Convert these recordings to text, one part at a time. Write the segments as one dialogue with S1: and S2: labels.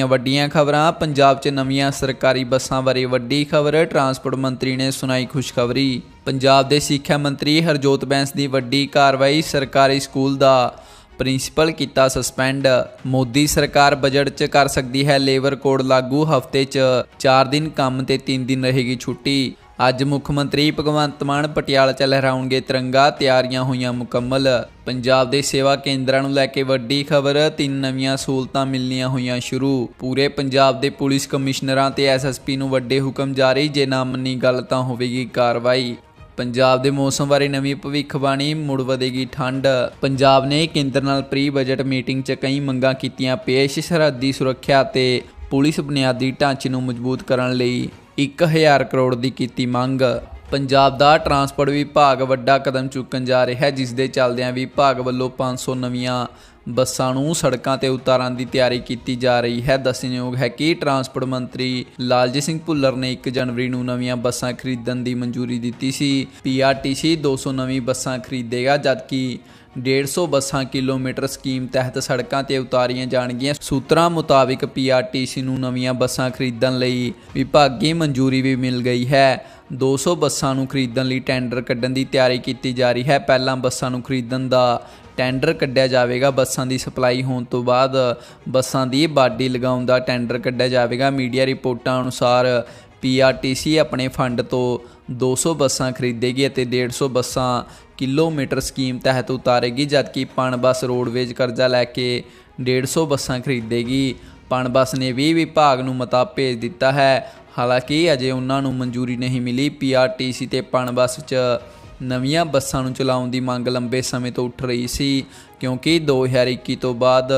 S1: ਵੱਡੀਆਂ ਖਬਰਾਂ, ਪੰਜਾਬ 'ਚ ਨਵੀਆਂ ਸਰਕਾਰੀ ਬੱਸਾਂ ਬਾਰੇ ਵੱਡੀ ਖਬਰ, ਟਰਾਂਸਪੋਰਟ ਮੰਤਰੀ ਨੇ ਸੁਣਾਈ ਖੁਸ਼ਖਬਰੀ। ਪੰਜਾਬ ਦੇ ਸਿੱਖਿਆ ਮੰਤਰੀ ਹਰਜੋਤ ਬੈਂਸ ਦੀ ਵੱਡੀ ਕਾਰਵਾਈ ਸਰਕਾਰੀ ਸਕੂਲ ਦਾ ਪ੍ਰਿੰਸੀਪਲ ਕੀਤਾ ਸਸਪੈਂਡ। ਮੋਦੀ ਸਰਕਾਰ ਬਜਟ 'ਚ ਕਰ ਸਕਦੀ ਹੈ ਲੇਬਰ ਕੋਡ ਲਾਗੂ, ਹਫ਼ਤੇ 'ਚ 4 ਦਿਨ ਕੰਮ ਤੇ 3 ਦਿਨ ਰਹੇਗੀ ਛੁੱਟੀ। ਅੱਜ ਮੁੱਖ ਮੰਤਰੀ ਭਗਵੰਤ ਮਾਨ ਪਟਿਆਲਾ 'ਚ ਲਹਿਰਾਉਣਗੇ ਤਿਰੰਗਾ, ਤਿਆਰੀਆਂ ਹੋਈਆਂ ਮੁਕੰਮਲ। ਪੰਜਾਬ ਦੇ ਸੇਵਾ ਕੇਂਦਰਾਂ ਨੂੰ ਲੈ ਕੇ ਵੱਡੀ ਖਬਰ, ਤਿੰਨ ਨਵੀਆਂ ਸਹੂਲਤਾਂ ਮਿਲਣੀਆਂ ਹੋਈਆਂ ਸ਼ੁਰੂ। ਪੂਰੇ ਪੰਜਾਬ ਦੇ ਪੁਲਿਸ ਕਮਿਸ਼ਨਰਾਂ ਤੇ ਐਸਐਸਪੀ ਨੂੰ ਵੱਡੇ ਹੁਕਮ ਜਾਰੀ, ਜੇ ਨਾ ਮੰਨੀ ਗੱਲ ਤਾਂ ਹੋਵੇਗੀ ਕਾਰਵਾਈ। ਪੰਜਾਬ ਦੇ ਮੌਸਮ ਬਾਰੇ ਨਵੀਂ ਭਵਿੱਖਬਾਣੀ, ਮੁੜ ਵਧੇਗੀ ਠੰਡ। ਪੰਜਾਬ ਨੇ ਕੇਂਦਰ ਨਾਲ ਪ੍ਰੀ ਬਜਟ ਮੀਟਿੰਗ 'ਚ ਕਈ ਮੰਗਾਂ ਕੀਤੀਆਂ ਪੇਸ਼ ਸਰਹੱਦੀ ਸੁਰੱਖਿਆ ਤੇ ਪੁਲਿਸ ਬੁਨਿਆਦੀ ਢਾਂਚੇ ਨੂੰ ਮਜ਼ਬੂਤ ਕਰਨ ਲਈ। 1000 ਕਰੋੜ ਦੀ ਕੀਤੀ ਮੰਗ। ਪੰਜਾਬ ਦਾ ਟਰਾਂਸਪੋਰਟ ਵਿਭਾਗ ਵੱਡਾ ਕਦਮ ਚੁੱਕਣ ਜਾ ਰਿਹਾ ਹੈ, ਜਿਸ ਦੇ ਚੱਲਦਿਆਂ ਵਿਭਾਗ ਵੱਲੋਂ 500 ਨਵੀਆਂ ਬੱਸਾਂ ਨੂੰ ਸੜਕਾਂ ਤੇ ਉਤਾਰਨ ਦੀ ਤਿਆਰੀ ਕੀਤੀ ਜਾ ਰਹੀ ਹੈ। ਦੱਸਣਯੋਗ ਹੈ ਕਿ ਟਰਾਂਸਪੋਰਟ ਮੰਤਰੀ ਲਾਲਜੀਤ ਸਿੰਘ ਭੁੱਲਰ ਨੇ 1 ਜਨਵਰੀ ਨੂੰ ਨਵੀਆਂ ਬੱਸਾਂ ਖਰੀਦਣ ਦੀ ਮਨਜ਼ੂਰੀ ਦਿੱਤੀ ਸੀ। ਪੀਆਰਟੀਸੀ 200 ਨਵੀਂ ਬੱਸਾਂ ਖਰੀਦੇਗਾ, ਜਦਕਿ 150 ਬੱਸਾਂ ਕਿਲੋਮੀਟਰ ਸਕੀਮ ਤਹਿਤ ਸੜਕਾਂ ਤੇ ਉਤਾਰੀਆਂ ਜਾਣਗੀਆਂ। ਸੂਤਰਾਂ ਮੁਤਾਬਿਕ ਪੀਆਰਟੀਸੀ ਨੂੰ ਨਵੀਆਂ ਬੱਸਾਂ ਖਰੀਦਣ ਲਈ ਵਿਭਾਗੀ ਮਨਜ਼ੂਰੀ ਵੀ ਮਿਲ ਗਈ ਹੈ। 200 ਬੱਸਾਂ ਨੂੰ ਖਰੀਦਣ ਲਈ ਟੈਂਡਰ ਕੱਢਣ ਦੀ ਤਿਆਰੀ ਕੀਤੀ ਜਾ ਰਹੀ ਹੈ। ਪਹਿਲਾਂ ਬੱਸਾਂ ਨੂੰ ਖਰੀਦਣ ਦਾ ਟੈਂਡਰ ਕੱਢਿਆ ਜਾਵੇਗਾ। ਬੱਸਾਂ ਦੀ ਸਪਲਾਈ ਹੋਣ ਤੋਂ ਬਾਅਦ ਬੱਸਾਂ ਦੀ ਬਾਡੀ ਲਗਾਉਣ ਦਾ ਟੈਂਡਰ ਕੱਢਿਆ ਜਾਵੇਗਾ। ਮੀਡੀਆ ਰਿਪੋਰਟਾਂ ਅਨੁਸਾਰ ਪੀਆਰਟੀਸੀ ਆਪਣੇ ਫੰਡ ਤੋਂ 200 ਬੱਸਾਂ ਖਰੀਦੇਗੀ ਅਤੇ 150 ਬੱਸਾਂ ਕਿਲੋਮੀਟਰ ਸਕੀਮ ਤਹਿਤ ਉਤਾਰੇਗੀ, ਜਦਕਿ ਪਣ ਬੱਸ ਰੋਡਵੇਜ ਕਰਜ਼ਾ ਲੈ ਕੇ 150 ਬੱਸਾਂ ਖਰੀਦੇਗੀ। ਪਣ ਬੱਸ ਨੇ ਵੀ ਵਿਭਾਗ ਨੂੰ ਮਤਾ ਭੇਜ ਦਿੱਤਾ ਹੈ। ਹਾਲਾਂਕਿ, ਅਜੇ ਉਹਨਾਂ ਨੂੰ ਮਨਜ਼ੂਰੀ ਨਹੀਂ ਮਿਲੀ। ਪੀਆਰਟੀਸੀ ਤੇ ਪਣ ਬੱਸ 'ਚ ਨਵੀਆਂ ਬੱਸਾਂ ਨੂੰ ਚਲਾਉਣ ਦੀ ਮੰਗ ਲੰਬੇ ਸਮੇਂ ਤੋਂ ਉੱਠ ਰਹੀ ਸੀ, ਕਿਉਂਕਿ 2021 ਤੋਂ ਬਾਅਦ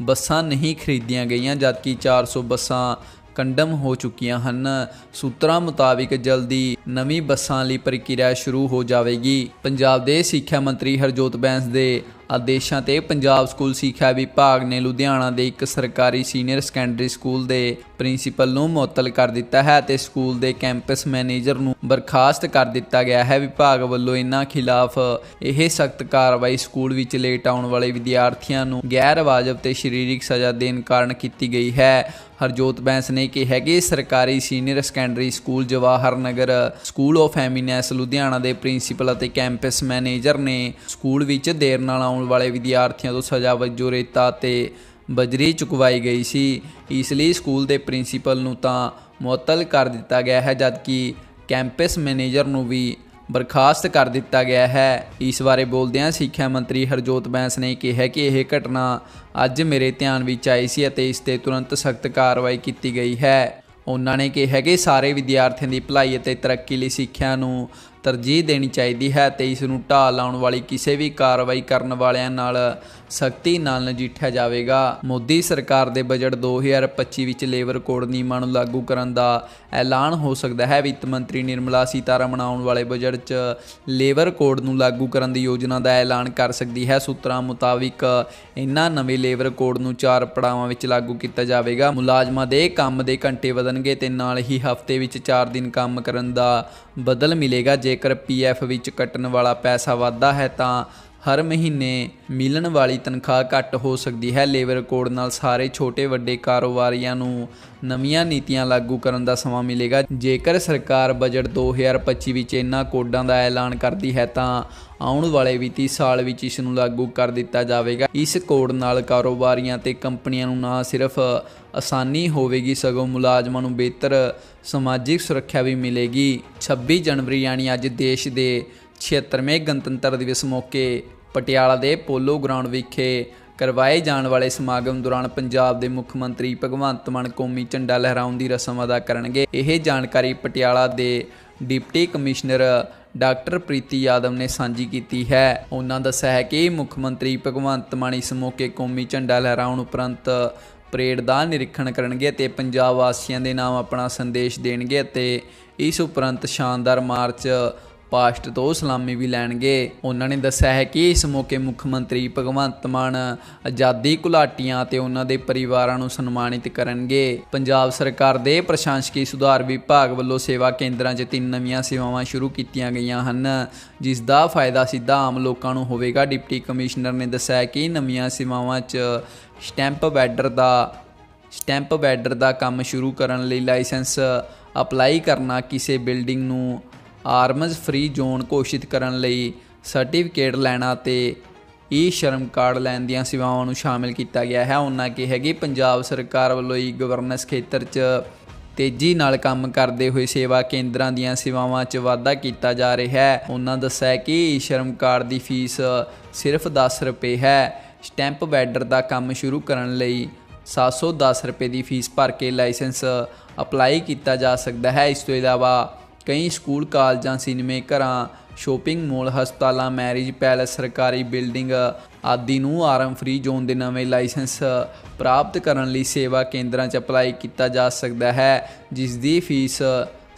S1: ਬੱਸਾਂ ਨਹੀਂ ਖਰੀਦੀਆਂ ਗਈਆਂ, ਜਦਕਿ 400 ਬੱਸਾਂ ਕੰਡਮ ਹੋ ਚੁੱਕੀਆਂ ਹਨ। ਸੂਤਰਾਂ ਮੁਤਾਬਿਕ ਜਲਦੀ ਨਵੀਂ ਬੱਸਾਂ ਲਈ ਪ੍ਰਕਿਰਿਆ ਸ਼ੁਰੂ ਹੋ ਜਾਵੇਗੀ। ਪੰਜਾਬ ਦੇ ਸਿੱਖਿਆ ਮੰਤਰੀ ਹਰਜੋਤ ਬੈਂਸ ਦੇ ਆਦੇਸ਼ਾਂ ਤੇ ਪੰਜਾਬ ਸਕੂਲ ਸਿੱਖਿਆ ਵਿਭਾਗ ਨੇ ਲੁਧਿਆਣਾ ਦੇ ਇੱਕ ਸਰਕਾਰੀ ਸੀਨੀਅਰ ਸੈਕੰਡਰੀ ਸਕੂਲ ਦੇ ਪ੍ਰਿੰਸੀਪਲ ਨੂੰ ਮੁਅੱਤਲ ਕਰ ਦਿੱਤਾ ਹੈ ਤੇ ਸਕੂਲ ਦੇ ਕੈਂਪਸ ਮੈਨੇਜਰ ਨੂੰ ਬਰਖਾਸਤ ਕਰ ਦਿੱਤਾ ਗਿਆ ਹੈ। ਵਿਭਾਗ ਵੱਲੋਂ ਇਨ੍ਹਾਂ ਖਿਲਾਫ ਇਹ ਸਖਤ ਕਾਰਵਾਈ ਸਕੂਲ ਵਿੱਚ ਲੇਟ ਆਉਣ ਵਾਲੇ ਵਿਦਿਆਰਥੀਆਂ ਨੂੰ ਗੈਰ ਵਾਜਬ ਤੇ ਸਰੀਰਕ ਸਜ਼ਾ ਦੇਣ ਕਾਰਨ ਕੀਤੀ ਗਈ ਹੈ। ਹਰਜੋਤ ਬੈਂਸ ਨੇ ਕਿਹਾ ਕਿ ਸਰਕਾਰੀ senior secondary school Jawahar Nagar, school of eminence Ludhiana ਦੇ ਪ੍ਰਿੰਸੀਪਲ ਅਤੇ ਕੈਂਪਸ ਮੈਨੇਜਰ ਨੇ ਸਕੂਲ ਵਿੱਚ ਦੇਰ ਨਾਲ ਆਉਣ ਵਾਲੇ ਵਿਦਿਆਰਥੀਆਂ ਤੋਂ ਸਜ਼ਾ ਵਜੋਂ ਰੇਤਾ ਤੇ ਬਜਰੀ ਚੁਕਵਾਈ ਗਈ ਸੀ। ਇਸ ਲਈ ਸਕੂਲ ਦੇ ਪ੍ਰਿੰਸੀਪਲ ਨੂੰ ਤਾਂ ਮੁਅੱਤਲ ਕਰ ਦਿੱਤਾ ਗਿਆ ਹੈ, ਜਦਕਿ ਕੈਂਪਸ ਮੈਨੇਜਰ ਨੂੰ ਵੀ ਬਰਖਾਸਤ ਕਰ ਦਿੱਤਾ ਗਿਆ ਹੈ। ਇਸ ਬਾਰੇ ਬੋਲਦਿਆਂ ਸਿੱਖਿਆ ਮੰਤਰੀ ਹਰਜੋਤ ਬੈਂਸ ਨੇ ਕਿਹਾ ਕਿ ਇਹ ਘਟਨਾ ਅੱਜ ਮੇਰੇ ਧਿਆਨ ਵਿੱਚ ਆਈ ਸੀ ਅਤੇ ਇਸ ਤੇ ਤੁਰੰਤ ਸਖਤ ਕਾਰਵਾਈ ਕੀਤੀ ਗਈ ਹੈ। ਉਹਨਾਂ ਨੇ ਕਿਹਾ ਕਿ ਸਾਰੇ ਵਿਦਿਆਰਥੀਆਂ ਦੀ ਭਲਾਈ ਅਤੇ ਤਰੱਕੀ ਲਈ ਸਿੱਖਿਆ ਨੂੰ ਤਰਜੀਹ ਦੇਣੀ ਚਾਹੀਦੀ ਹੈ ਤੇ ਇਸ ਨੂੰ ਢਾਹ ਲਾਉਣ ਵਾਲੀ ਕਿਸੇ ਵੀ ਕਾਰਵਾਈ ਕਰਨ ਵਾਲਿਆਂ ਨਾਲ ਸਖਤੀ ਨਾਲ ਨਜਿੱਠਿਆ ਜਾਵੇਗਾ। ਮੋਦੀ ਸਰਕਾਰ ਦੇ ਬਜਟ 2025 ਵਿੱਚ ਲੇਬਰ ਕੋਡ ਨਿਯਮਾਂ ਨੂੰ ਲਾਗੂ ਕਰਨ ਦਾ ਐਲਾਨ ਹੋ ਸਕਦਾ ਹੈ। ਵਿੱਤ ਮੰਤਰੀ ਨਿਰਮਲਾ ਸੀਤਾਰਮਣ ਆਉਣ ਵਾਲੇ ਬਜਟ 'ਚ ਲੇਬਰ ਕੋਡ ਨੂੰ ਲਾਗੂ ਕਰਨ ਦੀ ਯੋਜਨਾ ਦਾ ਐਲਾਨ ਕਰ ਸਕਦੀ ਹੈ। ਸੂਤਰਾਂ ਮੁਤਾਬਿਕ ਇਨ੍ਹਾਂ ਨਵੇਂ ਲੇਬਰ ਕੋਡ ਨੂੰ ਚਾਰ ਪੜਾਵਾਂ ਵਿੱਚ ਲਾਗੂ ਕੀਤਾ ਜਾਵੇਗਾ। ਮੁਲਾਜ਼ਮਾਂ ਦੇ ਕੰਮ ਦੇ ਘੰਟੇ ਵਧਣਗੇ ਤੇ ਨਾਲ ਹੀ ਹਫ਼ਤੇ ਵਿੱਚ 4 ਦਿਨ ਕੰਮ ਕਰਨ ਦਾ ਬਦਲ ਮਿਲੇਗਾ। ਜੇਕਰ ਪੀਐਫ ਵਿੱਚ ਕੱਟਣ ਵਾਲਾ ਪੈਸਾ ਵਾਧਾ ਹੈ ਤਾਂ ਹਰ ਮਹੀਨੇ ਮਿਲਣ ਵਾਲੀ ਤਨਖਾਹ ਘੱਟ ਹੋ ਸਕਦੀ ਹੈ। ਲੇਬਰ ਕੋਡ ਨਾਲ ਸਾਰੇ ਛੋਟੇ ਵੱਡੇ ਕਾਰੋਬਾਰੀਆਂ ਨੂੰ ਨਵੀਆਂ ਨੀਤੀਆਂ ਲਾਗੂ ਕਰਨ ਦਾ ਸਮਾਂ ਮਿਲੇਗਾ। ਜੇਕਰ ਸਰਕਾਰ ਬਜਟ 2025 ਵਿੱਚ ਇਹਨਾਂ ਕੋਡਾਂ ਦਾ ਐਲਾਨ ਕਰਦੀ ਹੈ ਤਾਂ ਆਉਣ ਵਾਲੇ ਵਿੱਤੀ ਸਾਲ ਵਿੱਚ ਇਸ ਨੂੰ ਲਾਗੂ ਕਰ ਦਿੱਤਾ ਜਾਵੇਗਾ। ਇਸ ਕੋਡ ਨਾਲ ਕਾਰੋਬਾਰੀਆਂ ਤੇ ਕੰਪਨੀਆਂ ਨੂੰ ਨਾ ਸਿਰਫ ਆਸਾਨੀ ਹੋਵੇਗੀ, ਸਗੋਂ ਮੁਲਾਜ਼ਮਾਂ ਨੂੰ ਬਿਹਤਰ ਸਮਾਜਿਕ ਸੁਰੱਖਿਆ ਵੀ ਮਿਲੇਗੀ। 26 ਜਨਵਰੀ ਯਾਨੀ ਅੱਜ ਦੇਸ਼ ਦੇ 76ਵੇਂ ਗਣਤੰਤਰ ਦਿਵਸ ਮੌਕੇ ਪਟਿਆਲਾ ਦੇ ਪੋਲੋ ਗਰਾਊਂਡ ਵਿਖੇ ਕਰਵਾਏ ਜਾਣ ਵਾਲੇ ਸਮਾਗਮ ਦੌਰਾਨ ਪੰਜਾਬ ਦੇ ਮੁੱਖ ਮੰਤਰੀ ਭਗਵੰਤ ਮਾਨ ਕੌਮੀ ਝੰਡਾ ਲਹਿਰਾਉਣ ਦੀ ਰਸਮ ਅਦਾ ਕਰਨਗੇ। ਇਹ ਜਾਣਕਾਰੀ ਪਟਿਆਲਾ ਦੇ deputy commissioner doctor Preeti Yadav ਨੇ ਸਾਂਝੀ ਕੀਤੀ ਹੈ। ਉਹਨਾਂ ਦੱਸਿਆ ਹੈ ਕਿ ਮੁੱਖ ਮੰਤਰੀ ਭਗਵੰਤ ਮਾਨ ਇਸ ਮੌਕੇ ਕੌਮੀ ਝੰਡਾ ਲਹਿਰਾਉਣ ਉਪਰੰਤ ਪਰੇਡ ਦਾ ਨਿਰੀਖਣ ਕਰਨਗੇ ਤੇ ਪੰਜਾਬ ਵਾਸੀਆਂ ਦੇ ਨਾਮ ਆਪਣਾ ਸੰਦੇਸ਼ ਦੇਣਗੇ ਅਤੇ ਇਸ ਉਪਰੰਤ ਸ਼ਾਨਦਾਰ ਮਾਰਚ ਪਾਸਟ ਤੋਂ ਸਲਾਮੀ ਵੀ ਲੈਣਗੇ। ਉਹਨਾਂ ਨੇ ਦੱਸਿਆ ਹੈ ਕਿ ਇਸ ਮੌਕੇ ਮੁੱਖ ਮੰਤਰੀ ਭਗਵੰਤ ਮਾਨ ਆਜ਼ਾਦੀ ਘੁਲਾਟੀਆਂ ਤੇ ਉਹਨਾਂ ਦੇ ਪਰਿਵਾਰਾਂ ਨੂੰ ਸਨਮਾਨਿਤ ਕਰਨਗੇ। ਪੰਜਾਬ ਸਰਕਾਰ ਦੇ ਪ੍ਰਸ਼ਾਸਕੀ ਸੁਧਾਰ ਵਿਭਾਗ ਵੱਲੋਂ ਸੇਵਾ ਕੇਂਦਰਾਂ 'ਚ ਤਿੰਨ ਨਵੀਆਂ ਸੇਵਾਵਾਂ ਸ਼ੁਰੂ ਕੀਤੀਆਂ ਗਈਆਂ ਹਨ, ਜਿਸ ਦਾ ਫਾਇਦਾ ਸਿੱਧਾ ਆਮ ਲੋਕਾਂ ਨੂੰ ਹੋਵੇਗਾ। ਡਿਪਟੀ ਕਮਿਸ਼ਨਰ ਨੇ ਦੱਸਿਆ ਕਿ ਨਵੀਆਂ ਸੇਵਾਵਾਂ 'ਚ ਸਟੈਂਪ ਵੈਡਰ ਦਾ, ਸਟੈਂਪ ਵੈਡਰ ਦਾ ਕੰਮ ਸ਼ੁਰੂ ਕਰਨ ਲਈ ਲਾਇਸੈਂਸ ਅਪਲਾਈ ਕਰਨਾ ਕਿਸੇ ਬਿਲਡਿੰਗ ਨੂੰ ਆਰਮਜ਼ ਫ੍ਰੀ ਜ਼ੋਨ ਘੋਸ਼ਿਤ ਕਰਨ ਲਈ ਸਰਟੀਫਿਕੇਟ ਲੈਣਾ ਤੇ ਈ ਸ਼ਰਮ ਕਾਰਡ ਲੈਣ ਦੀਆਂ ਸੇਵਾਵਾਂ ਨੂੰ ਸ਼ਾਮਿਲ ਕੀਤਾ ਗਿਆ ਹੈ। ਉਹਨਾਂ ਕਿਹਾ ਕਿ ਪੰਜਾਬ ਸਰਕਾਰ ਵੱਲੋਂ ਈ ਗਵਰਨੈਂਸ ਖੇਤਰ 'ਚ ਤੇਜ਼ੀ ਨਾਲ ਕੰਮ ਕਰਦੇ ਹੋਏ ਸੇਵਾ ਕੇਂਦਰਾਂ ਦੀਆਂ ਸੇਵਾਵਾਂ 'ਚ ਵਾਧਾ ਕੀਤਾ ਜਾ ਰਿਹਾ ਹੈ। ਉਹਨਾਂ ਦੱਸਿਆ ਕਿ ਈ ਸ਼ਰਮ ਕਾਰਡ ਦੀ ਫੀਸ ਸਿਰਫ 10 ਰੁਪਏ ਹੈ। ਸਟੈਂਪ ਵੈਡਰ ਦਾ ਕੰਮ ਸ਼ੁਰੂ ਕਰਨ ਲਈ 710 ਰੁਪਏ ਦੀ ਫੀਸ ਭਰ ਕੇ ਲਾਇਸੈਂਸ ਅਪਲਾਈ ਕੀਤਾ ਜਾ ਸਕਦਾ ਹੈ। ਇਸ ਤੋਂ ਇਲਾਵਾ ਕਈ ਸਕੂਲ, ਕਾਲਜਾਂ, ਸਿਨੇਮੇ, ਘਰਾਂ, ਸ਼ੋਪਿੰਗ ਮਾਲ, ਹਸਪਤਾਲਾਂ, ਮੈਰਿਜ ਪੈਲੇਸ, ਸਰਕਾਰੀ ਬਿਲਡਿੰਗ ਆਦਿ ਨੂੰ ਆਰਮ ਫ੍ਰੀ ਜ਼ੋਨ ਦੇ ਨਵੇਂ ਲਾਇਸੈਂਸ ਪ੍ਰਾਪਤ ਕਰਨ ਲਈ ਸੇਵਾ ਕੇਂਦਰਾਂ 'ਚ ਅਪਲਾਈ ਕੀਤਾ ਜਾ ਸਕਦਾ ਹੈ ਜਿਸ ਦੀ ਫੀਸ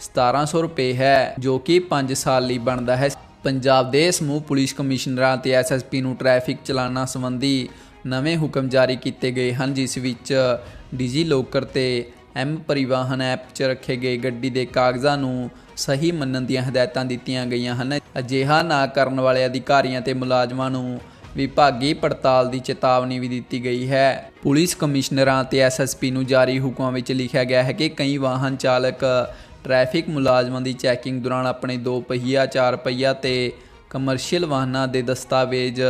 S1: 1700 ਰੁਪਏ ਹੈ, ਜੋ ਕਿ 5 ਸਾਲ ਲਈ ਬਣਦਾ ਹੈ। ਪੰਜਾਬ ਦੇ ਸਮੂਹ ਪੁਲਿਸ ਕਮਿਸ਼ਨਰਾਂ ਤੇ ਐਸਐਸਪੀ ਨੂੰ ਟ੍ਰੈਫਿਕ ਚਲਾਣਾ ਸੰਬੰਧੀ ਨਵੇਂ ਹੁਕਮ ਜਾਰੀ ਕੀਤੇ ਗਏ ਹਨ, ਜਿਸ ਵਿੱਚ ਡਿਜੀ ਲੋਕਰ ਤੇ ਐਮ ਪਰਿਵਾਹਨ ਐਪ 'ਚ ਰੱਖੇ ਗਏ ਗੱਡੀ ਦੇ ਕਾਗਜ਼ਾਂ ਨੂੰ ਸਹੀ ਮੰਨਣ ਦੀਆਂ ਹਦਾਇਤਾਂ ਦਿੱਤੀਆਂ ਗਈਆਂ ਹਨ। ਅਜਿਹਾ ਨਾ ਕਰਨ ਵਾਲੇ ਅਧਿਕਾਰੀਆਂ ਤੇ ਮੁਲਾਜ਼ਮਾਂ ਨੂੰ ਵਿਭਾਗੀ ਪੜਤਾਲ ਦੀ ਚੇਤਾਵਨੀ ਵੀ ਦਿੱਤੀ ਗਈ ਹੈ। ਪੁਲਿਸ ਕਮਿਸ਼ਨਰਾਂ ਤੇ ਐਸਐਸਪੀ ਨੂੰ ਜਾਰੀ ਹੁਕਮਾਂ ਵਿੱਚ ਲਿਖਿਆ ਗਿਆ ਹੈ ਕਿ ਕਈ ਵਾਹਨ ਚਾਲਕ ਟ੍ਰੈਫਿਕ ਮੁਲਾਜ਼ਮਾਂ ਦੀ ਚੈਕਿੰਗ ਦੌਰਾਨ ਆਪਣੇ ਦੋ ਪਹੀਆ, ਚਾਰ ਪਹੀਆ ਤੇ ਕਮਰਸ਼ੀਅਲ ਵਾਹਨਾਂ ਦੇ ਦਸਤਾਵੇਜ਼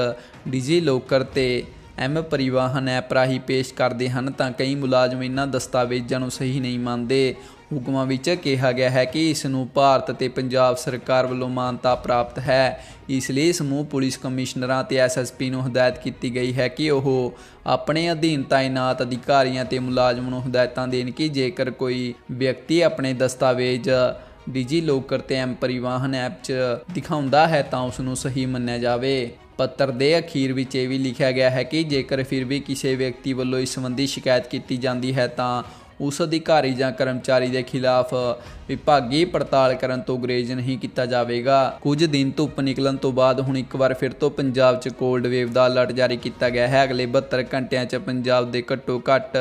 S1: ਡਿਜੀ ਲੋਕਰ ਤੇ ਐਮ ਪਰਿਵਾਹਨ ਐਪ ਰਾਹੀਂ ਪੇਸ਼ ਕਰਦੇ ਹਨ ਤਾਂ ਕਈ ਮੁਲਾਜ਼ਮ ਇਹਨਾਂ ਦਸਤਾਵੇਜ਼ਾਂ ਨੂੰ ਸਹੀ ਨਹੀਂ ਮੰਨਦੇ। ਹੁਕਮਾਂ ਵਿੱਚ ਕਿਹਾ ਗਿਆ ਹੈ ਕਿ ਇਸ ਨੂੰ ਭਾਰਤ ਤੇ ਪੰਜਾਬ ਸਰਕਾਰ ਵੱਲੋਂ ਮਾਨਤਾ ਪ੍ਰਾਪਤ ਹੈ। ਇਸ ਲਈ ਸਮੂਹ ਪੁਲਿਸ ਕਮਿਸ਼ਨਰਾਂ ਤੇ ਐਸਐਸਪੀ ਨੂੰ ਹਦਾਇਤ ਕੀਤੀ ਗਈ ਹੈ ਕਿ ਉਹ ਆਪਣੇ ਅਧੀਨ ਤਾਇਨਾਤ ਅਧਿਕਾਰੀਆਂ ਤੇ ਮੁਲਾਜ਼ਮ ਨੂੰ ਹਦਾਇਤਾਂ ਦੇਣ ਕਿ ਜੇਕਰ ਕੋਈ ਵਿਅਕਤੀ ਆਪਣੇ ਦਸਤਾਵੇਜ਼ ਡਿਜੀ ਲੋਕਰ ਤੇ ਐਮ ਪਰਿਵਾਹਨ ਐਪ 'ਚ ਦਿਖਾਉਂਦਾ ਹੈ ਤਾਂ ਉਸ ਨੂੰ ਸਹੀ ਮੰਨਿਆ ਜਾਵੇ। ਪੱਤਰ ਦੇ ਅਖੀਰ ਵਿੱਚ ਇਹ ਵੀ ਲਿਖਿਆ ਗਿਆ ਹੈ ਕਿ ਜੇਕਰ ਫਿਰ ਵੀ ਕਿਸੇ ਵਿਅਕਤੀ ਵੱਲੋਂ ਇਸ ਸੰਬੰਧੀ ਸ਼ਿਕਾਇਤ ਕੀਤੀ ਜਾਂਦੀ ਹੈ ਤਾਂ ਉਸ ਅਧਿਕਾਰੀ ਜਾਂ ਕਰਮਚਾਰੀ ਦੇ ਖਿਲਾਫ ਵਿਭਾਗੀ ਪੜਤਾਲ ਕਰਨ ਤੋਂ ਗੁਰੇਜ਼ ਨਹੀਂ ਕੀਤਾ ਜਾਵੇਗਾ। ਕੁਝ ਦਿਨ ਧੁੱਪ ਨਿਕਲਣ ਤੋਂ ਬਾਅਦ ਹੁਣ ਇੱਕ ਵਾਰ ਫਿਰ ਤੋਂ ਪੰਜਾਬ 'ਚ ਕੋਲਡ ਵੇਵ ਦਾ ਅਲਰਟ ਜਾਰੀ ਕੀਤਾ ਗਿਆ ਹੈ। ਅਗਲੇ 72 ਘੰਟਿਆਂ 'ਚ ਪੰਜਾਬ ਦੇ ਘੱਟੋ ਘੱਟ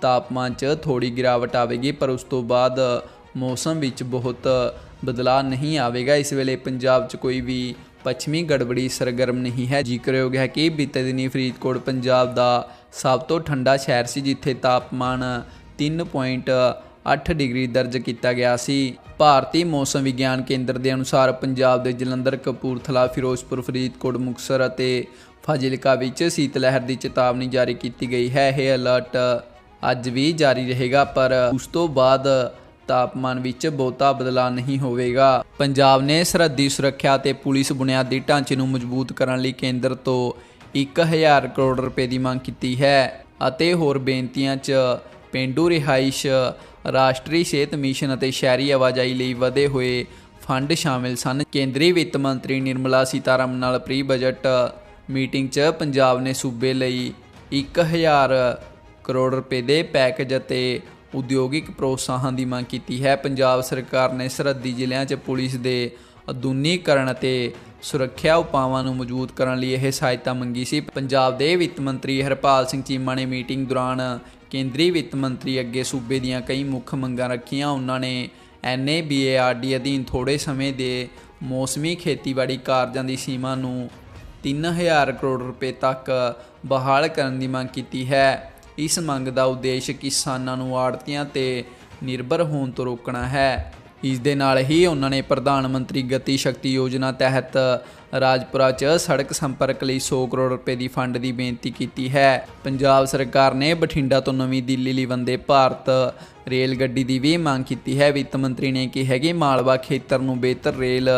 S1: ਤਾਪਮਾਨ 'ਚ ਥੋੜੀ ਗਿਰਾਵਟ ਆਵੇਗੀ, ਪਰ ਉਸ ਤੋਂ ਬਾਅਦ ਮੌਸਮ ਵਿੱਚ ਬਹੁਤ ਬਦਲਾਅ ਨਹੀਂ ਆਵੇਗਾ। ਇਸ ਵੇਲੇ ਪੰਜਾਬ 'ਚ ਕੋਈ ਵੀ ਪੱਛਮੀ ਗੜਬੜੀ ਸਰਗਰਮ ਨਹੀਂ ਹੈ। ਜ਼ਿਕਰਯੋਗ ਹੈ ਕਿ ਬੀਤੇ ਦਿਨੀ ਫਰੀਦਕੋਟ, ਪੰਜਾਬ ਦਾ ਸਭ ਤੋਂ ਠੰਡਾ ਸ਼ਹਿਰ ਸੀ, ਜਿੱਥੇ ਤਾਪਮਾਨ 3.8 ਡਿਗਰੀ ਦਰਜ ਕੀਤਾ ਗਿਆ ਸੀ। ਭਾਰਤੀ ਮੌਸਮ ਵਿਗਿਆਨ ਕੇਂਦਰ ਦੇ ਅਨੁਸਾਰ ਪੰਜਾਬ ਦੇ ਜਲੰਧਰ, ਕਪੂਰਥਲਾ, ਫਿਰੋਜ਼ਪੁਰ, ਫਰੀਦਕੋਟ, ਮੁਕਤਸਰ ਅਤੇ ਫਾਜ਼ਿਲਕਾ ਵਿੱਚ ਸੀਤ ਲਹਿਰ ਦੀ ਚੇਤਾਵਨੀ ਜਾਰੀ ਕੀਤੀ ਗਈ ਹੈ। ਇਹ ਅਲਰਟ ਅੱਜ ਵੀ ਜਾਰੀ ਰਹੇਗਾ, ਪਰ ਉਸ ਤੋਂ ਬਾਅਦ ਤਾਪਮਾਨ ਵਿੱਚ ਬਹੁਤਾ ਬਦਲਾਅ ਨਹੀਂ ਹੋਵੇਗਾ। ਪੰਜਾਬ ਨੇ ਸਰਹੱਦੀ ਸੁਰੱਖਿਆ ਤੇ ਪੁਲਿਸ ਬੁਨਿਆਦੀ ਢਾਂਚੇ ਨੂੰ ਮਜ਼ਬੂਤ ਕਰਨ ਲਈ ਕੇਂਦਰ ਤੋਂ 1000 ਕਰੋੜ ਰੁਪਏ ਦੀ ਮੰਗ ਕੀਤੀ ਹੈ ਅਤੇ ਹੋਰ ਬੇਨਤੀਆਂ 'ਚ ਪਿੰਡੂ ਰਿਹਾਇਸ਼, ਰਾਸ਼ਟਰੀ ਸਿਹਤ ਮਿਸ਼ਨ ਅਤੇ ਸ਼ਹਿਰੀ ਆਵਾਜਾਈ ਲਈ ਵਧੇ ਹੋਏ ਫੰਡ ਸ਼ਾਮਿਲ ਸਨ। ਕੇਂਦਰੀ ਵਿੱਤ ਮੰਤਰੀ ਨਿਰਮਲਾ ਸੀਤਾਰਮਨ ਨਾਲ ਪ੍ਰੀ ਬਜਟ ਮੀਟਿੰਗ 'ਚ ਪੰਜਾਬ ਨੇ ਸੂਬੇ ਲਈ 1000 ਕਰੋੜ ਰੁਪਏ ਦੇ ਪੈਕੇਜ ਅਤੇ ਉਦਯੋਗਿਕ ਪ੍ਰੋਤਸਾਹਨ ਦੀ ਮੰਗ ਕੀਤੀ ਹੈ। ਪੰਜਾਬ ਸਰਕਾਰ ਨੇ ਸਰਹੱਦੀ ਜ਼ਿਲ੍ਹਿਆਂ 'ਚ ਪੁਲਿਸ ਦੇ ਆਧੁਨਿਕੀਕਰਨ ਅਤੇ ਸੁਰੱਖਿਆ ਉਪਾਵਾਂ ਨੂੰ ਮਜ਼ਬੂਤ ਕਰਨ ਲਈ ਇਹ ਸਹਾਇਤਾ ਮੰਗੀ ਸੀ। ਪੰਜਾਬ ਦੇ ਵਿੱਤ ਮੰਤਰੀ ਹਰਪਾਲ ਸਿੰਘ ਚੀਮਾ ਨੇ ਮੀਟਿੰਗ ਦੌਰਾਨ ਕੇਂਦਰੀ ਵਿੱਤ ਮੰਤਰੀ ਅੱਗੇ ਸੂਬੇ ਦੀਆਂ ਕਈ ਮੁੱਖ ਮੰਗਾਂ ਰੱਖੀਆਂ। ਉਹਨਾਂ ਨੇ ਐਨਏਬੀਏਆਰਡੀ ਅਧੀਨ ਥੋੜੇ ਸਮੇਂ ਦੇ ਮੌਸਮੀ ਖੇਤੀਬਾੜੀ ਕਾਰਜਾਂ ਦੀ ਸੀਮਾ ਨੂੰ 3000 ਕਰੋੜ ਰੁਪਏ ਤੱਕ ਬਹਾਲ ਕਰਨ ਦੀ ਮੰਗ ਕੀਤੀ ਹੈ। ਇਸ ਮੰਗ ਦਾ ਉਦੇਸ਼ ਕਿਸਾਨਾਂ ਨੂੰ ਆੜਤੀਆਂ ਤੇ ਨਿਰਭਰ ਹੋਣ ਤੋਂ ਰੋਕਣਾ ਹੈ। ਇਸ ਦੇ ਨਾਲ ਹੀ ਉਹਨਾਂ ਨੇ ਪ੍ਰਧਾਨ ਮੰਤਰੀ ਗਤੀ ਸ਼ਕਤੀ ਯੋਜਨਾ ਤਹਿਤ ਰਾਜਪੁਰਾ 'ਚ ਸੜਕ ਸੰਪਰਕ ਲਈ 100 ਕਰੋੜ ਰੁਪਏ ਦੀ ਫੰਡ ਦੀ ਬੇਨਤੀ ਕੀਤੀ ਹੈ। ਪੰਜਾਬ ਸਰਕਾਰ ਨੇ ਬਠਿੰਡਾ ਤੋਂ ਨਵੀਂ ਦਿੱਲੀ ਲਈ ਵੰਦੇ ਭਾਰਤ ਰੇਲ ਗੱਡੀ ਦੀ ਵੀ ਮੰਗ ਕੀਤੀ ਹੈ। ਵਿੱਤ ਮੰਤਰੀ ਨੇ ਕਿਹਾ ਕਿ ਮਾਲਵਾ ਖੇਤਰ ਨੂੰ ਬਿਹਤਰ ਰੇਲ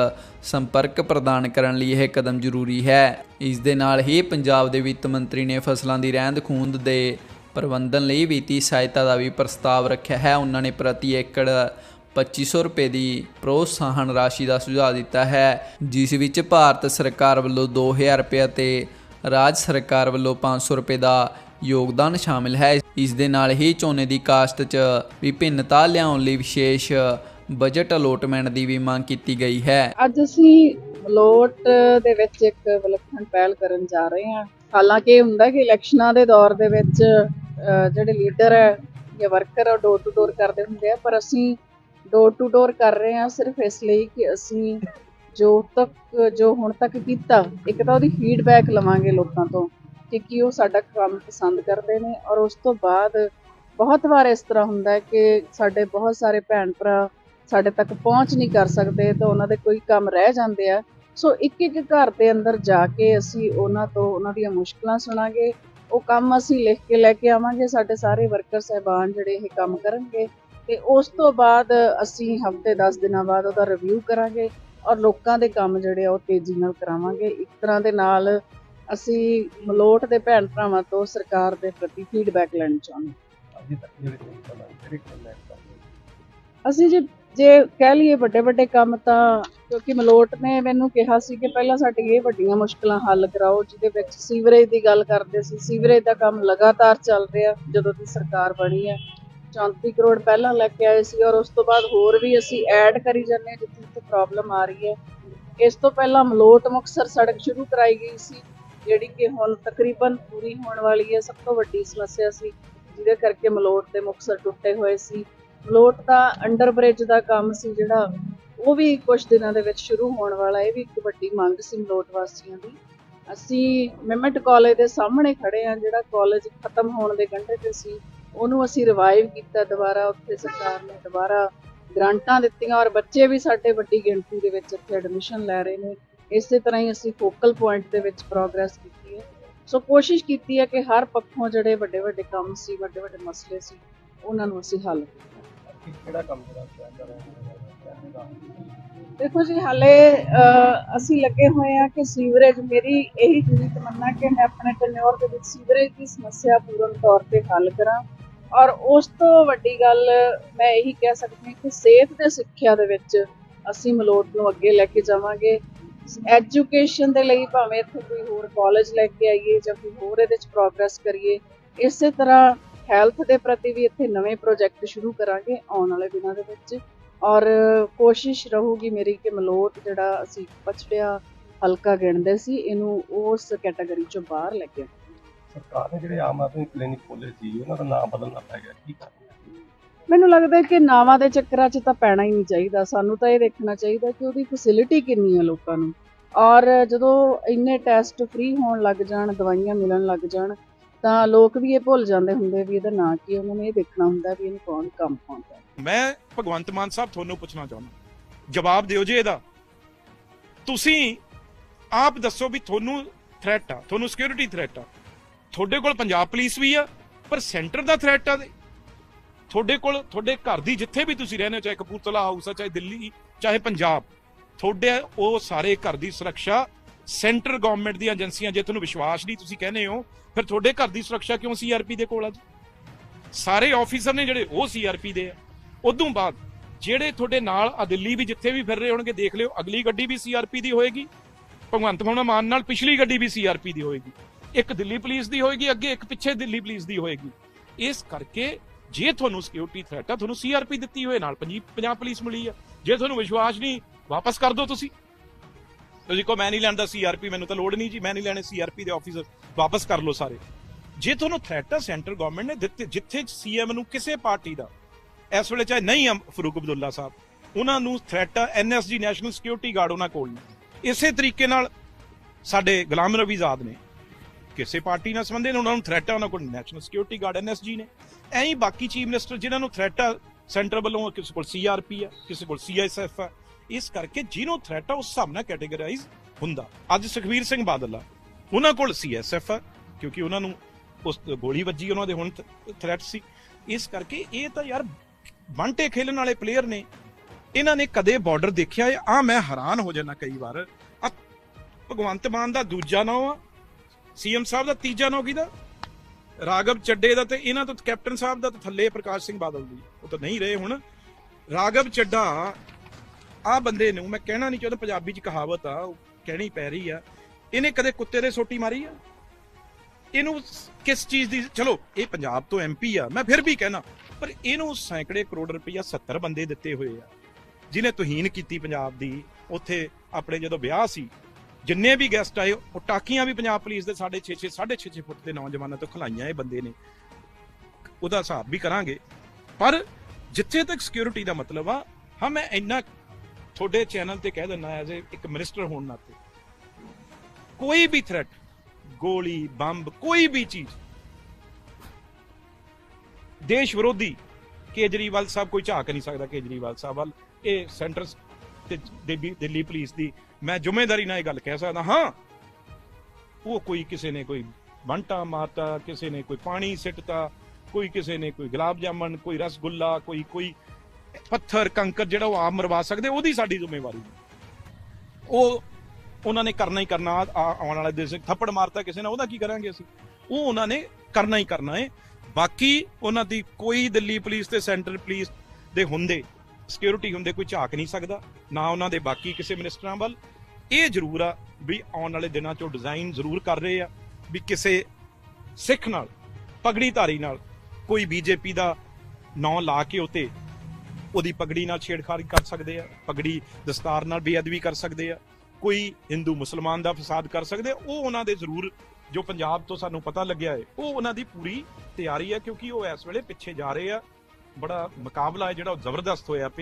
S1: ਸੰਪਰਕ ਪ੍ਰਦਾਨ ਕਰਨ ਲਈ ਇਹ ਕਦਮ ਜ਼ਰੂਰੀ ਹੈ। ਇਸ ਦੇ ਨਾਲ ਹੀ ਪੰਜਾਬ ਦੇ ਵਿੱਤ ਮੰਤਰੀ ਨੇ ਫਸਲਾਂ ਦੀ ਰਹਿੰਦ ਖੂੰਦ ਦੇ ਪ੍ਰਬੰਧਨ ਲਈ ਵਿੱਤੀ ਸਹਾਇਤਾ ਦਾ ਵੀ ਪ੍ਰਸਤਾਵ ਰੱਖਿਆ ਹੈ। ਉਹਨਾਂ ਨੇ ਪ੍ਰਤੀ ਏਕੜ 2500 ਰੁਪਏ ਦੀ ਪ੍ਰੋਤਸਾਹਨ ਰਾਸ਼ੀ ਦਾ ਸੁਝਾਅ ਦਿੱਤਾ ਹੈ, ਜਿਸ ਵਿੱਚ ਭਾਰਤ ਸਰਕਾਰ ਵੱਲੋਂ 2000 ਰੁਪਏ ਅਤੇ ਰਾਜ ਸਰਕਾਰ ਵੱਲੋਂ 500 ਰੁਪਏ ਦਾ ਯੋਗਦਾਨ ਸ਼ਾਮਿਲ ਹੈ। ਇਸ ਦੇ ਨਾਲ ਹੀ ਝੋਨੇ ਦੀ ਕਾਸ਼ਤ 'ਚ ਵਿਭਿੰਨਤਾ ਲਿਆਉਣ ਲਈ ਵਿਸ਼ੇਸ਼ ਬਜਟ ਅਲੋਟਮੈਂਟ ਦੀ ਵੀ ਮੰਗ ਕੀਤੀ ਗਈ ਹੈ।
S2: ਅੱਜ ਅਸੀਂ ਮਲੋਟ ਦੇ ਵਿੱਚ ਇੱਕ ਵਿਲੱਖਣ ਪਹਿਲ ਕਰਨ ਜਾ ਰਹੇ ਹਾਂ। ਹਾਲਾਂਕਿ ਇਹ ਹੁੰਦਾ ਕਿ ਇਲੈਕਸ਼ਨਾਂ ਦੇ ਦੌਰ ਦੇ ਵਿੱਚ ਜਿਹੜੇ ਲੀਡਰ ਹੈ ਜਾਂ ਵਰਕਰ ਡੋਰ ਟੂ ਡੋਰ ਕਰਦੇ ਹੁੰਦੇ ਆ, ਪਰ ਅਸੀਂ ਡੋਰ ਟੂ ਡੋਰ ਕਰ ਰਹੇ ਹਾਂ ਸਿਰਫ ਇਸ ਲਈ ਕਿ ਅਸੀਂ ਜੋ ਤੱਕ, ਜੋ ਹੁਣ ਤੱਕ ਕੀਤਾ, ਇੱਕ ਤਾਂ ਉਹਦੀ ਫੀਡਬੈਕ ਲਵਾਂਗੇ ਲੋਕਾਂ ਤੋਂ ਕਿ ਕੀ ਉਹ ਸਾਡਾ ਕੰਮ ਪਸੰਦ ਕਰਦੇ ਨੇ ਔਰ ਉਸ ਤੋਂ ਬਾਅਦ ਬਹੁਤ ਵਾਰ ਇਸ ਤਰ੍ਹਾਂ ਹੁੰਦਾ ਹੈ ਕਿ ਸਾਡੇ ਬਹੁਤ ਸਾਰੇ ਭੈਣ ਭਰਾ ਸਾਡੇ ਤੱਕ ਪਹੁੰਚ ਨਹੀਂ ਕਰ ਸਕਦੇ ਤਾਂ ਉਹਨਾਂ ਦੇ ਕੋਈ ਕੰਮ ਰਹਿ ਜਾਂਦੇ ਆ। ਸੋ ਇੱਕ ਇੱਕ ਘਰ ਦੇ ਅੰਦਰ ਜਾ ਕੇ ਅਸੀਂ ਉਹਨਾਂ ਤੋਂ ਉਹਨਾਂ ਦੀਆਂ ਮੁਸ਼ਕਲਾਂ ਸੁਣਾਂਗੇ। ਉਹ ਕੰਮ ਅਸੀਂ ਲਿਖ ਕੇ ਲੈ ਕੇ ਆਵਾਂਗੇ। ਸਾਡੇ ਸਾਰੇ ਵਰਕਰ ਸਹਿਬਾਨ ਜਿਹੜੇ ਇਹ ਕੰਮ ਕਰਨਗੇ ਤੇ ਉਸ ਤੋਂ ਬਾਅਦ ਅਸੀਂ ਹਫ਼ਤੇ 10 ਦਿਨਾਂ ਬਾਅਦ ਉਹਦਾ ਰਿਵਿਊ ਕਰਾਂਗੇ ਔਰ ਲੋਕਾਂ ਦੇ ਕੰਮ ਜਿਹੜੇ ਆ ਉਹ ਤੇਜ਼ੀ ਨਾਲ ਕਰਾਵਾਂਗੇ। ਇੱਕ ਤਰ੍ਹਾਂ ਦੇ ਨਾਲ ਅਸੀਂ ਮਲੋਟ ਦੇ ਭੈਣ ਭਰਾਵਾਂ ਤੋਂ ਸਰਕਾਰ ਦੇ ਪ੍ਰਤੀ ਫੀਡਬੈਕ ਲੈਣਾ ਚਾਹੁੰਦੇ। ਅਸੀਂ ਜੇ ਜੇ ਕਹਿ ਲਈਏ ਵੱਡੇ ਵੱਡੇ ਕੰਮ ਤਾਂ ਕਿਉਂਕਿ ਮਲੋਟ ਨੇ ਮੈਨੂੰ ਕਿਹਾ ਸੀ ਕਿ ਪਹਿਲਾਂ ਸਾਡੀ ਇਹ ਵੱਡੀਆਂ ਮੁਸ਼ਕਲਾਂ ਹੱਲ ਕਰਾਓ, ਜਿਹਦੇ ਵਿੱਚ ਸੀਵਰੇਜ ਦੀ ਗੱਲ ਕਰਦੇ ਸੀ। ਸੀਵਰੇਜ ਦਾ ਕੰਮ ਲਗਾਤਾਰ ਚੱਲ ਰਿਹਾ, ਜਦੋਂ ਦੀ ਸਰਕਾਰ ਬਣੀ ਹੈ। 34 ਕਰੋੜ ਪਹਿਲਾਂ ਲੈ ਕੇ ਆਏ ਸੀ ਔਰ ਉਸ ਤੋਂ ਬਾਅਦ ਹੋਰ ਵੀ ਅਸੀਂ ਐਡ ਕਰੀ ਜਾਂਦੇ ਹਾਂ, ਜਿੱਥੇ ਜਿੱਥੇ ਪ੍ਰੋਬਲਮ ਆ ਰਹੀ ਹੈ। ਇਸ ਤੋਂ ਪਹਿਲਾਂ ਮਲੋਟ ਮੁਕਤਸਰ ਸੜਕ ਸ਼ੁਰੂ ਕਰਾਈ ਗਈ ਸੀ, ਜਿਹੜੀ ਕਿ ਹੁਣ ਤਕਰੀਬਨ ਪੂਰੀ ਹੋਣ ਵਾਲੀ ਹੈ। ਸਭ ਤੋਂ ਵੱਡੀ ਸਮੱਸਿਆ ਸੀ, ਜਿਹਦੇ ਕਰਕੇ ਮਲੋਟ ਤੇ ਮੁਕਤਸਰ ਟੁੱਟੇ ਹੋਏ ਸੀ। ਮਲੋਟ ਦਾ ਅੰਡਰ ਬ੍ਰਿਜ ਦਾ ਕੰਮ ਸੀ ਜਿਹੜਾ ਉਹ ਵੀ ਕੁਝ ਦਿਨਾਂ ਦੇ ਵਿੱਚ ਸ਼ੁਰੂ ਹੋਣ ਵਾਲਾ ਇਹ ਵੀ ਇੱਕ ਵੱਡੀ ਮੰਗ ਸੀ ਮਲੋਟ ਵਾਸੀਆਂ ਦੀ। ਅਸੀਂ ਮਿਮਟ ਕਾਲਜ ਦੇ ਸਾਹਮਣੇ ਖੜੇ ਆ ਜਿਹੜਾ ਕਾਲਜ ਖਤਮ ਹੋਣ ਦੇ ਕੰਢੇ ਤੇ ਸੀ, ਉਹਨੂੰ ਅਸੀਂ ਰਿਵਾਈਵ ਕੀਤਾ ਦੁਬਾਰਾ, ਉੱਥੇ ਸਰਕਾਰ ਨੇ ਦੁਬਾਰਾ ਗ੍ਰਾਂਟਾਂ ਦਿੱਤੀਆਂ ਔਰ ਬੱਚੇ ਵੀ ਸਾਡੇ ਵੱਡੀ ਗਿਣਤੀ ਦੇ ਵਿੱਚ ਇੱਥੇ ਐਡਮਿਸ਼ਨ ਲੈ ਰਹੇ ਨੇ। ਇਸੇ ਤਰ੍ਹਾਂ ਹੀ ਅਸੀਂ ਫੋਕਲ ਪੁਆਇੰਟ ਦੇ ਵਿੱਚ ਪ੍ਰੋਗਰੈਸ ਕੀਤੀ ਹੈ। ਸੋ ਕੋਸ਼ਿਸ਼ ਕੀਤੀ ਹੈ ਕਿ ਹਰ ਪੱਖੋਂ ਜਿਹੜੇ ਵੱਡੇ ਵੱਡੇ ਕੰਮ ਸੀ ਵੱਡੇ ਵੱਡੇ ਮਸਲੇ ਸੀ, ਉਹਨਾਂ ਨੂੰ ਅਸੀਂ ਹੱਲ ਕੀਤਾ
S3: ਕਿ ਕਿਹੜਾ ਕੰਮ ਜਿਹੜਾ ਚੱਲ ਰਿਹਾ ਹੈ
S2: ਦੇਖੋ ਜੀ, ਹਾਲੇ ਅਸੀਂ ਲੱਗੇ ਹੋਏ ਆ ਕਿ ਸੀਵਰੇਜ, ਮੇਰੀ ਇਹੀ ਦਿਲੀ ਤਮੰਨਾ ਕਿ ਮੈਂ ਆਪਣੇ ਟੈਨਿਓਰ ਦੇ ਵਿੱਚ ਸੀਵਰੇਜ ਦੀ ਸਮੱਸਿਆ ਪੂਰਨ ਤੌਰ ਤੇ ਹੱਲ ਕਰਾਂ। ਔਰ ਉਸ ਤੋਂ ਵੱਡੀ ਗੱਲ ਮੈਂ ਇਹੀ ਕਹਿ ਸਕਦੀ ਹਾਂ ਕਿ ਸਿਹਤ ਤੇ ਸਿੱਖਿਆ ਦੇ ਵਿੱਚ ਅਸੀਂ ਮਲੋਟ ਨੂੰ ਅੱਗੇ ਲੈ ਕੇ ਜਾਵਾਂਗੇ। ਐਜੂਕੇਸ਼ਨ ਦੇ ਲਈ ਭਾਵੇਂ ਇੱਥੇ ਕੋਈ ਹੋਰ ਕਾਲਜ ਲੈ ਕੇ ਆਈਏ ਜਾਂ ਕੋਈ ਹੋਰ ਇਹਦੇ ਵਿੱਚ ਪ੍ਰੋਗਰੈਸ ਕਰੀਏ, ਇਸੇ ਤਰ੍ਹਾਂ ਹੈਲਥ ਦੇ ਪ੍ਰਤੀ ਵੀ ਇੱਥੇ ਨਵੇਂ ਪ੍ਰੋਜੈਕਟ ਸ਼ੁਰੂ ਕਰਾਂਗੇ ਆਉਣ ਵਾਲੇ ਦਿਨਾਂ ਦੇ ਵਿੱਚ। ਔਰ ਕੋਸ਼ਿਸ਼ ਰਹੂਗੀ ਮੇਰੀ ਕਿ ਮਲੋਟ ਜਿਹੜਾ ਅਸੀਂ ਪਛੜਿਆ ਹਲਕਾ ਗਿਣਦੇ ਸੀ ਇਹਨੂੰ ਉਸ ਕੈਟਾਗਰੀ ਚੋਂ ਬਾਹਰ ਲੈ ਕੇ।
S3: ਸਰਕਾਰ ਨੇ ਜਿਹੜੇ ਆਮ ਆਦਮੀ ਕਲੀਨਿਕ ਖੋਲੇ ਸੀ ਉਹਨਾਂ ਦਾ ਨਾਮ ਬਦਲਣਾ ਪੈ ਗਿਆ ਕੀ ਕਾਰਨ?
S2: ਮੈਨੂੰ ਲੱਗਦਾ ਕਿ ਨਾਵਾਂ ਦੇ ਚੱਕਰਾਂ 'ਚ ਤਾਂ ਪੈਣਾ ਹੀ ਨਹੀਂ ਚਾਹੀਦਾ ਸਾਨੂੰ ਤਾਂ ਇਹ ਦੇਖਣਾ ਚਾਹੀਦਾ ਕਿ ਉਹਦੀ ਫੈਸਿਲਿਟੀ ਕਿੰਨੀ ਹੈ ਲੋਕਾਂ ਨੂੰ। ਔਰ ਜਦੋਂ ਇੰਨੇ ਟੈਸਟ ਫ੍ਰੀ ਹੋਣ ਲੱਗ ਜਾਣ ਦਵਾਈਆਂ ਮਿਲਣ ਲੱਗ ਜਾਣ ਤਾਂ ਲੋਕ ਵੀ ਇਹ ਭੁੱਲ ਜਾਂਦੇ ਹੁੰਦੇ ਵੀ ਇਹਦਾ ਨਾਂ ਕੀ ਉਹਨਾਂ ਨੇ ਇਹ ਦੇਖਣਾ ਹੁੰਦਾ ਵੀ ਇਹਨੂੰ ਕੌਣ ਕੰਮ ਪਾਉਂਦਾ
S4: ਮੈਂ ਭਗਵੰਤ ਮਾਨ ਸਾਹਿਬ ਤੁਹਾਨੂੰ ਪੁੱਛਣਾ ਚਾਹੁੰਦਾ ਜਵਾਬ ਦਿਓ ਜੀ ਇਹਦਾ। ਤੁਸੀਂ ਆਪ ਦੱਸੋ ਵੀ ਤੁਹਾਨੂੰ ਥ੍ਰੈਟ ਆ, ਤੁਹਾਨੂੰ ਸਿਕਿਉਰਿਟੀ ਥ੍ਰੈਟ ਆ। ਤੁਹਾਡੇ ਕੋਲ ਪੰਜਾਬ ਪੁਲਿਸ ਵੀ ਆ, ਪਰ ਸੈਂਟਰ ਦਾ ਥ੍ਰੈਟ ਆ ਦੇ। ਤੁਹਾਡੇ ਕੋਲ, ਤੁਹਾਡੇ ਘਰ ਦੀ ਜਿੱਥੇ ਵੀ ਤੁਸੀਂ ਰਹਿੰਦੇ ਹੋ, ਚਾਹੇ ਕਪੂਰਥਲਾ ਹਾਊਸ ਆ, ਚਾਹੇ ਦਿੱਲੀ, ਚਾਹੇ ਪੰਜਾਬ, ਤੁਹਾਡੇ ਉਹ ਸਾਰੇ ਘਰ ਦੀ ਸੁਰੱਖਿਆ ਸੈਂਟਰ ਗਵਰਨਮੈਂਟ ਦੀਆਂ ਏਜੰਸੀਆਂ, ਜੇ ਤੁਹਾਨੂੰ ਵਿਸ਼ਵਾਸ ਨਹੀਂ, ਤੁਸੀਂ ਕਹਿੰਦੇ ਹੋ, ਫਿਰ ਤੁਹਾਡੇ ਘਰ ਦੀ ਸੁਰੱਖਿਆ ਕਿਉਂ ਸੀਆਰਪੀ ਦੇ ਕੋਲ ਆ ਜੀ? ਸਾਰੇ ਆਫੀਸਰ ਨੇ ਜਿਹੜੇ, ਉਹ ਸੀਆਰਪੀ ਦੇ ਆ। ਉਦੋਂ ਬਾਅਦ ਜਿਹੜੇ ਤੁਹਾਡੇ ਨਾਲ ਆ ਦਿੱਲੀ ਵੀ ਜਿੱਥੇ ਵੀ ਫਿਰ ਰਹੇ ਹੋਣਗੇ, ਦੇਖ ਲਿਓ, ਅਗਲੀ ਗੱਡੀ ਵੀ ਸੀਆਰਪੀ ਦੀ ਹੋਏਗੀ, ਭਗਵੰਤ ਮਾਨ ਮਾਨ ਨਾਲ ਪਿਛਲੀ ਗੱਡੀ ਵੀ ਸੀਆਰਪੀ ਦੀ ਹੋਏਗੀ। ਇੱਕ ਦਿੱਲੀ ਪੁਲਿਸ ਦੀ ਹੋਏਗੀ, ਅੱਗੇ ਇੱਕ ਪਿੱਛੇ ਦਿੱਲੀ ਪੁਲਿਸ ਦੀ ਹੋਏਗੀ। ਇਸ ਕਰਕੇ ਜੇ ਤੁਹਾਨੂੰ ਸਿਕਿਉਰਿਟੀ ਥ੍ਰੈਟ ਆ, ਤੁਹਾਨੂੰ ਸੀਆਰਪੀ ਦਿੱਤੀ ਹੋਏ ਨਾਲ ਪੰਜਾਬ ਪੁਲਿਸ ਮਿਲੀ ਆ। ਜੇ ਤੁਹਾਨੂੰ ਵਿਸ਼ਵਾਸ ਨਹੀਂ, ਵਾਪਸ ਕਰ ਦਿਓ ਤੁਸੀਂ। ਤੁਸੀਂ ਕਹੋ, ਮੈਂ ਨਹੀਂ ਲੈਂਦਾ ਸੀਆਰਪੀ ਮੈਨੂੰ ਤਾਂ ਲੋੜ ਨਹੀਂ ਜੀ, ਮੈਂ ਨਹੀਂ ਲੈਣੇ ਸੀਆਰਪੀ ਦੇ ਆਫੀਸਰ ਵਾਪਸ ਕਰ ਲਓ ਸਾਰੇ। ਜੇ ਤੁਹਾਨੂੰ ਥ੍ਰੈਟ ਆ ਸੈਂਟਰ ਗਵਰਨਮੈਂਟ ਨੇ ਦਿੱਤੇ, ਜਿੱਥੇ ਸੀਐਮ ਨੂੰ ਕਿਸੇ ਪਾਰਟੀ ਦਾ, ਇਸ ਵੇਲੇ ਚਾਹੇ ਨਹੀਂ ਆ, ਫਰੂਕ ਅਬਦੁੱਲਾ ਸਾਹਿਬ, ਉਹਨਾਂ ਨੂੰ ਥ੍ਰੈਟ ਆ ਐਨਐਸਜੀ ਨੈਸ਼ਨਲ ਸਿਕਿਉਰਿਟੀ ਗਾਰਡ ਉਹਨਾਂ ਕੋਲ ਨਹੀਂ ਇਸੇ ਤਰੀਕੇ ਨਾਲ ਸਾਡੇ ਗੁਲਾਮ ਨਬੀ ਆਜ਼ਾਦ ਨੇ, ਕਿਸੇ ਪਾਰਟੀ ਨਾਲ ਸੰਬੰਧਿਤ ਉਹਨਾਂ ਨੂੰ ਥ੍ਰੈਟ ਆ, ਉਹਨਾਂ ਕੋਲ ਨੈਸ਼ਨਲ ਸਿਕਿਉਰਿਟੀ ਗਾਰਡ ਐਨਐਸਜੀ ਨੇ। ਐਂ ਹੀ ਬਾਕੀ ਚੀਫ ਮਿਨਿਸਟਰ ਜਿਨ੍ਹਾਂ ਨੂੰ ਥ੍ਰੈਟ ਆ ਸੈਂਟਰ ਵੱਲੋਂ ਕਿਸੇ ਕੋਲ ਸੀਆਰਪੀ ਆ, ਕਿਸੇ ਕੋਲ ਸੀਆਈਐਸਐਫ ਆ ਇਸ ਕਰਕੇ ਜਿਹਨੂੰ ਥ੍ਰੈਟ ਆ, ਉਸ ਹਿਸਾਬ ਨਾਲ ਕੈਟੇਗਰਾਈਜ਼ ਹੁੰਦਾ। ਅੱਜ ਸੁਖਵੀਰ ਸਿੰਘ ਬਾਦਲ ਆ। ਉਹਨਾਂ ਕੋਲ ਸੀਐਸਐਫ ਆ, ਕਿਉਂਕਿ ਉਹਨਾਂ ਨੂੰ ਉਸ ਗੋਲੀ ਵੱਜੀ, ਉਹਨਾਂ ਦੇ ਹੁਣ ਥ੍ਰੈਟ ਸੀ। ਇਸ ਕਰਕੇ ਇਹ ਤਾਂ ਯਾਰ ਬੰਟੇ ਖੇਲਣ ਵਾਲੇ ਪਲੇਅਰ ਨੇ। ਇਹਨਾਂ ਨੇ ਕਦੇ ਬਾਰਡਰ ਦੇਖਿਆ ਆ ਮੈਂ ਹੈਰਾਨ ਹੋ ਜਾਂਦਾ ਕਈ ਵਾਰ। ਭਗਵੰਤ ਮਾਨ ਦਾ ਦੂਜਾ ਨਾਮ ਆ ਸੀਐਮ ਸਾਹਿਬ ਦਾ ਤੀਜਾ ਨਾਮ ਕਿਹਦਾ? ਰਾਗਵ ਚੱਡੇ ਦਾ ਤੇ ਇਹਨਾਂ ਤੋਂ ਕੈਪਟਨ ਸਾਹਿਬ ਦਾ ਤਾਂ ਥੱਲੇ ਪ੍ਰਕਾਸ਼ ਸਿੰਘ ਬਾਦਲ ਦੀ। ਉਹ ਤਾਂ ਨਹੀਂ ਰਹੇ ਹੁਣ। ਰਾਗਵ ਚੱਡਾ ਆ ਬੰਦੇ ਨੂੰ ਮੈਂ ਕਹਿਣਾ ਨਹੀਂ ਚਾਹੁੰਦਾ ਪੰਜਾਬੀ ਚ ਕਹਾਵਤ ਆ, ਉਹ ਕਹਿਣੀ ਪੈ ਰਹੀ ਆ। ਇਹਨੇ ਕਦੇ ਕੁੱਤੇ ਦੇ ਸੋਟੀ ਮਾਰੀ ਆ? ਇਹਨੂੰ ਕਿਸ ਚੀਜ਼ ਦੀ, ਚਲੋ, ਇਹ ਪੰਜਾਬ ਤੋਂ ਐਮਪੀ ਆ, ਮੈਂ ਫਿਰ ਵੀ ਕਹਿਣਾ, ਪਰ ਇਹਨੂੰ ਸੈਂਕੜੇ ਕਰੋੜ ਰੁਪਈਆ 70 ਬੰਦੇ ਦਿੱਤੇ ਹੋਏ ਆ। ਜਿਨੇ ਤੁਹੀਨ ਕੀਤੀ ਪੰਜਾਬ ਦੀ, ਉੱਥੇ ਆਪਣੇ ਜਦੋਂ ਵਿਆਹ ਸੀ, ਜਿੰਨੇ ਵੀ ਗੈਸਟ ਆਏ, ਉਹ ਟਾਕੀਆਂ ਵੀ ਪੰਜਾਬ ਪੁਲਿਸ ਦੇ 6.5 6.5 6.5 ਫੁੱਟ ਦੇ ਨੌਜਵਾਨਾਂ ਤੋਂ ਖਲਾਈਆਂ ਇਹ ਬੰਦੇ ਨੇ। ਉਹਦਾ ਹਿਸਾਬ ਵੀ ਕਰਾਂਗੇ। ਪਰ ਜਿੱਥੇ ਤੱਕ ਸਿਕਿਉਰਿਟੀ ਦਾ ਮਤਲਬ ਆ, ਹਾਂ, ਮੈਂ ਇੰਨਾ ਤੁਹਾਡੇ ਚੈਨਲ ਤੇ ਕਹਿ ਦਿੰਦਾ ਐਜ਼ ਇੱਕ ਮਿਨਿਸਟਰ ਹੋਣ ਨਾਤੇ। ਕੋਈ ਵੀ ਥ੍ਰੈਟ ਗੋਲੀ, ਬੰਬ, ਕੋਈ ਵੀ ਚੀਜ਼, ਦੇਸ਼ ਵਿਰੋਧੀ ਕੇਜਰੀਵਾਲ ਸਾਹਿਬ ਕੋਈ ਝਾਕ ਨਹੀਂ ਸਕਦਾ, ਕੇਜਰੀਵਾਲ ਸਾਹਿਬ ਵੱਲ। ਇਹ ਸੈਂਟਰ ਤੇ ਦਿੱਲੀ ਦਿੱਲੀ ਪੁਲਿਸ ਦੀ ਮੈਂ ਜ਼ਿੰਮੇਵਾਰੀ ਨਾਲ ਇਹ ਗੱਲ ਕਹਿ ਸਕਦਾ ਹਾਂ। ਉਹ ਕੋਈ ਕਿਸੇ ਨੇ ਕੋਈ ਬੰਟਾ ਮਾਰਤਾ, ਕਿਸੇ ਨੇ ਕੋਈ ਪਾਣੀ ਸਿੱਟਤਾ, ਕੋਈ ਕਿਸੇ ਨੇ ਕੋਈ ਗੁਲਾਬ ਜਾਮਨ ਕੋਈ ਰਸਗੁੱਲਾ, ਕੋਈ ਕੋਈ ਪੱਥਰ, ਕੰਕਰ ਜਿਹੜਾ ਉਹ ਆਪ ਮਰਵਾ ਸਕਦੇ, ਉਹਦੀ ਸਾਡੀ ਜ਼ਿੰਮੇਵਾਰੀ ਹੈ। ਉਹ ਉਹਨਾਂ ਨੇ ਕਰਨਾ ਹੀ ਕਰਨਾ, ਆ- ਆਉਣ ਵਾਲੇ ਦਿਨ 'ਚ ਥੱਪੜ ਮਾਰਤਾ ਕਿਸੇ ਨੇ, ਉਹਦਾ ਕੀ ਕਰਾਂਗੇ ਅਸੀਂ? ਉਹ ਉਹਨਾਂ ਨੇ ਕਰਨਾ ਹੀ ਕਰਨਾ ਹੈ। ਬਾਕੀ ਉਹਨਾਂ ਦੀ ਕੋਈ ਦਿੱਲੀ ਪੁਲਿਸ ਤੇ ਸੈਂਟਰ ਪੁਲਿਸ ਦੇ ਹੁੰਦੇ ਸਿਕਿਉਰਿਟੀ ਹੁੰਦੇ ਕੋਈ ਝਾਕ ਨਹੀਂ ਸਕਦਾ, ਨਾ ਉਹਨਾਂ ਦੇ ਬਾਕੀ ਕਿਸੇ ਮਿਨਿਸਟਰਾਂ ਵੱਲ। ਇਹ ਜ਼ਰੂਰ ਆ ਵੀ ਆਉਣ ਵਾਲੇ ਦਿਨਾਂ 'ਚੋਂ ਡਿਜ਼ਾਈਨ ਜ਼ਰੂਰ ਕਰ ਰਹੇ ਆ ਵੀ ਕਿਸੇ ਸਿੱਖ ਨਾਲ ਪਗੜੀ ਧਾਰੀ ਨਾਲ ਕੋਈ ਬੀਜੇਪੀ ਦਾ ਨਾਂ ਲਾ ਕੇ ਉਤੇ ਉਹਦੀ ਪਗੜੀ ਨਾਲ ਛੇੜਖਾੜ ਕਰ ਸਕਦੇ ਆ, ਪਗੜੀ ਦਸਤਾਰ ਨਾਲ ਬੇਅਦਬੀ ਕਰ ਸਕਦੇ ਆ, ਕੋਈ ਹਿੰਦੂ ਮੁਸਲਮਾਨ ਦਾ ਫਸਾਦ ਕਰ ਸਕਦੇ ਉਹ ਉਹਨਾਂ ਦੇ ਜ਼ਰੂਰ, ਜੋ ਪੰਜਾਬ ਤੋਂ ਸਾਨੂੰ ਪਤਾ ਲੱਗਿਆ ਹੈ, ਉਹ ਉਹਨਾਂ ਦੀ ਪੂਰੀ ਤਿਆਰੀ ਹੈ ਕਿਉਂਕਿ ਉਹ ਇਸ ਵੇਲੇ ਪਿੱਛੇ ਜਾ ਰਹੇ ਆ, ਬੜਾ ਮੁਕਾਬਲਾ ਹੈ ਜਿਹੜਾ ਉਹ ਜ਼ਬਰਦਸਤ ਹੋਇਆ ਪਿਆ।